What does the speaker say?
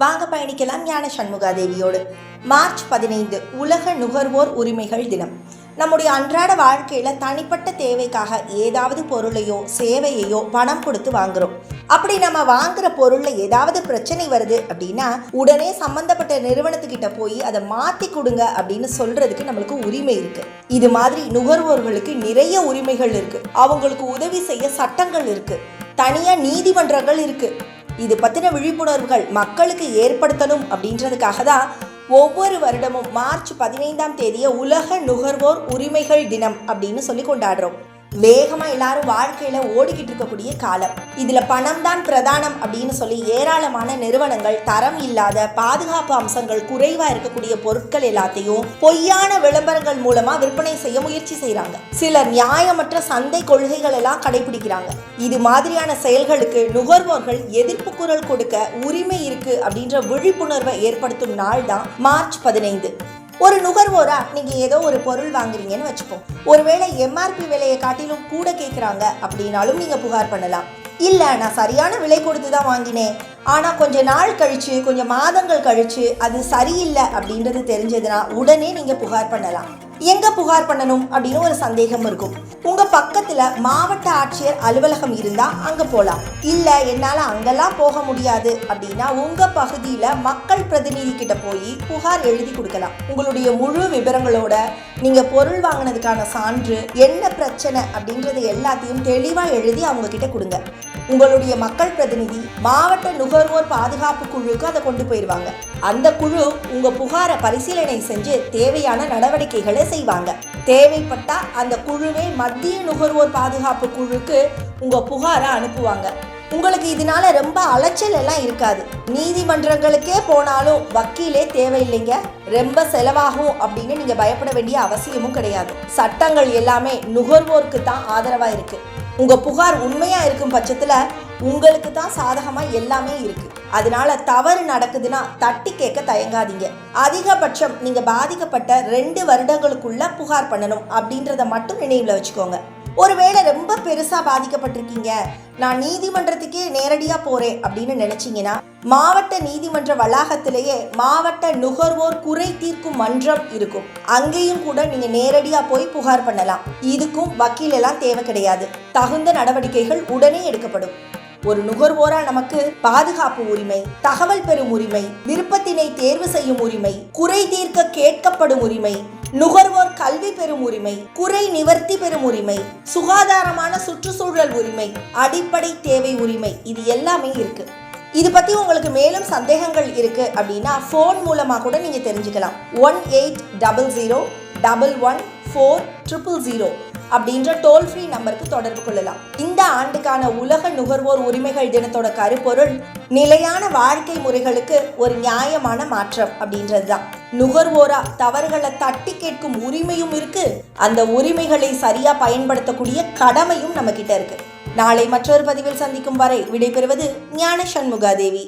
வாங்க பயணிக்கலாம் ஞான சண்முகாதேவியோடு. மார்ச் பதினைந்து உலக நுகர்வோர் உரிமைகள் தினம். நம்முடைய அன்றாட வாழ்க்கையில தனிப்பட்ட தேவைக்காக ஏதாவது பொருளையோ சேவையையோ பணம் கொடுத்து வாங்குறோம். அப்படி நம்ம வாங்குற பொருள்ல ஏதாவது பிரச்சனை வருது அப்படின்னா உடனே சம்பந்தப்பட்ட நிறுவனத்துக்கிட்ட போய் அதை மாத்தி கொடுங்க அப்படின்னு சொல்றதுக்கு நம்மளுக்கு உரிமை இருக்கு. இது மாதிரி நுகர்வோர்களுக்கு நிறைய உரிமைகள் இருக்கு. அவங்களுக்கு உதவி செய்ய சட்டங்கள் இருக்கு. தனியா நீதிமன்றங்கள் இருக்கு. இது பற்றின விழிப்புணர்வுகள் மக்களுக்கு ஏற்படுத்தணும் அப்படின்றதுக்காக தான் ஒவ்வொரு வருடமும் மார்ச் பதினைந்தாம் தேதியை உலக நுகர்வோர் உரிமைகள் தினம் அப்படின்னு சொல்லி கொண்டாடுறோம். வேகமாக எல்லாரும் வாழ்க்கையில் ஓடிக்கிட்டு இருக்கக்கூடிய காலம். இதில் பணம் தான் பிரதானம் அப்படின்னு சொல்லி ஏராளமான நிறுவனங்கள் தரம் இல்லாத பாதுகாப்பு அம்சங்கள் குறைவாக இருக்கக்கூடிய பொருட்கள் எல்லாத்தையும் பொய்யான விளம்பரங்கள் மூலமாக விற்பனை செய்ய முயற்சி செய்கிறாங்க சிலர் நியாயமற்ற சந்தை கொள்கைகள் எல்லாம் கடைபிடிக்கிறாங்க. இது மாதிரியான செயல்களுக்கு நுகர்வோர்கள் எதிர்ப்பு குரல் கொடுக்க உரிமை இருக்கு அப்படின்ற விழிப்புணர்வை ஏற்படுத்தும் நாள் தான் மார்ச் பதினைந்து. ஒரு நுகர்வோரா? நீங்க ஏதோ ஒரு பொருள் வாங்குறீங்கன்னு வச்சுப்போம் ஒருவேளை எம்ஆர்பி விலையை காட்டிலும் கூட கேட்குறாங்க அப்படின்னாலும் நீங்க புகார் பண்ணலாம். இல்ல நான் சரியான விலை கொடுத்து தான் வாங்கினேன். ஆனால் கொஞ்ச நாள் கழித்து கொஞ்சம் மாதங்கள் கழித்து அது சரியில்லை அப்படின்றது தெரிஞ்சதுன்னா உடனே நீங்கள் புகார் பண்ணலாம். எங்க புகார் பண்ணணும் அப்படின்னு ஒரு சந்தேகம் இருக்கும். உங்க பக்கத்துல மாவட்ட ஆட்சியர் அலுவலகம் இருந்தா அங்க போலாம். இல்ல என்னால அங்கெல்லாம் போக முடியாது அப்படின்னா உங்க பகுதியில மக்கள் பிரதிநிதி கிட்ட போய் புகார் எழுதி கொடுக்கலாம். உங்களுடைய முழு விவரங்களோட நீங்க பொருள் வாங்கினதுக்கான சான்று என்ன பிரச்சனை அப்படின்றது எல்லாத்தையும் தெளிவா எழுதி அவங்க கிட்ட கொடுங்க. உங்களுடைய மக்கள் பிரதிநிதி மாவட்ட நுகர்வோர் பாதுகாப்பு குழுவுக்கு அதை கொண்டு போயிடுவாங்க அந்த குழு உங்க புகாரை பரிசீலனை செஞ்சு தேவையான நடவடிக்கைகளை செய்வாங்க. தேவைப்பட்டா அந்த குழுவே மத்திய நுகர்வோர் பாதுகாப்பு குழுக்கு உங்க புகாரை அனுப்புவாங்க. உங்களுக்கு இதனால ரொம்ப அலைச்சல் எல்லாம் இருக்காது. நீதிமன்றங்களுக்கே போனாலும் வக்கீலே தேவையில்லைங்க. ரொம்ப செலவாகும் அப்படின்னு நீங்க பயப்பட வேண்டிய அவசியமும் கிடையாது. சட்டங்கள் எல்லாமே நுகர்வோருக்கு தான் ஆதரவா இருக்கு. உங்க புகார் உண்மையா இருக்கும் பட்சத்துல உங்களுக்கு தான் சாதகமா எல்லாமே இருக்கு. அதனால தவறு நடக்குதுன்னா தட்டி கேட்க தயங்காதீங்க. அதிகபட்சம் நீங்க பாதிக்கப்பட்ட ரெண்டு வருடங்களுக்குள்ள புகார் பண்ணணும் அப்படின்றத மட்டும் நினைவுல வச்சுக்கோங்க. ஒருவேளை ரொம்ப பெருசா பாதிக்கப்பட்டிருக்கீங்க. நான் நீதிமன்றத்துக்கே நேரடியா போறேன் அப்படின்னு நினைச்சீங்கன்னா மாவட்ட நீதிமன்ற வளாகத்திலேயே மாவட்ட நுகர்வோர் குறை தீர்க்கும் மன்றம் இருக்கும். அங்கேயும் கூட நீங்க நேரடியா போய் புகார் பண்ணலாம். இதுக்கும் வக்கீல் எல்லாம் தேவை கிடையாது. தகுந்த நடவடிக்கைகள் உடனே எடுக்கப்படும். ஒரு நுகர்வோரா நமக்கு பாதுகாப்பு உரிமை தகவல் பெறும் உரிமை விருப்பத்தினை தேர்வு செய்யும் உரிமை குறை தீர்க்க கேட்கப்படும் உரிமை நுகர்வோர் கல்வி பெறும் உரிமை குறை நிவர்த்தி பெறும் உரிமை சுகாதாரமான சுற்றுச்சூழல் உரிமை அடிப்படை தேவை உரிமை இது எல்லாமே இருக்கு. இது பத்தி உங்களுக்கு மேலும் சந்தேகங்கள் இருக்கு அப்படின்னா ஃபோன் மூலமா கூட நீங்க தெரிஞ்சுக்கலாம். One eight double zero double one four triple zero அப்படின்ற டோல் ஃப்ரீ நம்பருக்கு தொடர்பு கொள்ளலாம். இந்த ஆண்டுக்கான உலக நுகர்வோர் உரிமைகள் தினத்தோட கருப்பொருள் நிலையான வாழ்க்கை முறைகளுக்கு ஒரு நியாயமான மாற்றம் அப்படின்றது தான் நுகர்வோரா தவறுகளை தட்டி கேட்கும் உரிமையும் இருக்கு. அந்த உரிமைகளை சரியா பயன்படுத்தக்கூடிய கடமையும் நம்ம கிட்ட இருக்கு. நாளை மற்றொரு பதிவில் சந்திக்கும் வரை விடைபெறுவது ஞான சண்முகாதேவி